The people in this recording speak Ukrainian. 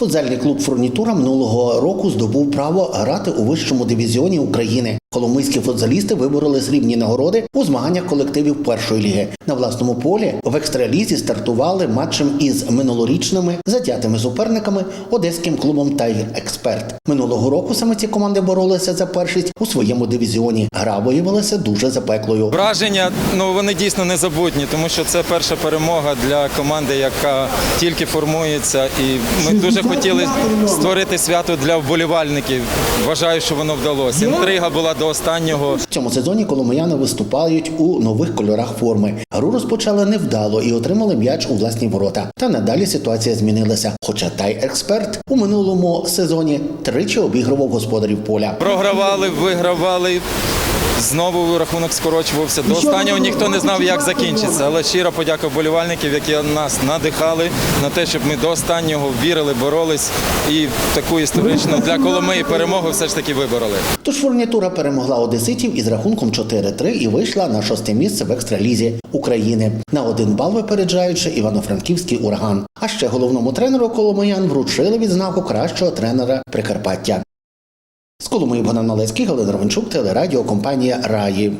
Футзальний клуб Фурнітура минулого року здобув право грати у вищому дивізіоні України. Коломийські футзалісти вибороли срібні нагороди у змаганнях колективів першої ліги. На власному полі в екстралізі стартували матчем із минулорічними затятими суперниками одеським клубом Тайгер Експерт. Минулого року саме ці команди боролися за першість у своєму дивізіоні. Гра виявилася дуже запеклою. Враження ну вони дійсно незабутні, тому що це перша перемога для команди, яка тільки формується. І ми дуже хотіли створити свято для вболівальників. Вважаю, що воно вдалося. Інтрига була до останнього. В цьому сезоні коломияни виступають у нових кольорах форми. Гру розпочали невдало і отримали м'яч у власні ворота. Та надалі ситуація змінилася. Хоча тай експерт у минулому сезоні тричі обігрував господарів поля. Програвали, вигравали. Знову рахунок скорочувався. До останнього ніхто не знав, як закінчиться. Але щира подяка вболівальників, які нас надихали на те, щоб ми до останнього вірили, боролись і таку історичну для Коломиї перемогу все ж таки вибороли. Тож фурнітура перемогла одеситів із рахунком 4-3 і вийшла на шосте місце в екстралізі України на один бал випереджаючи івано-франківський ураган. А ще головному тренеру Коломиян вручили відзнаку кращого тренера Прикарпаття. З Коломиї Богдан Малецький, Галина Романчук, телерадіокомпанія Раї.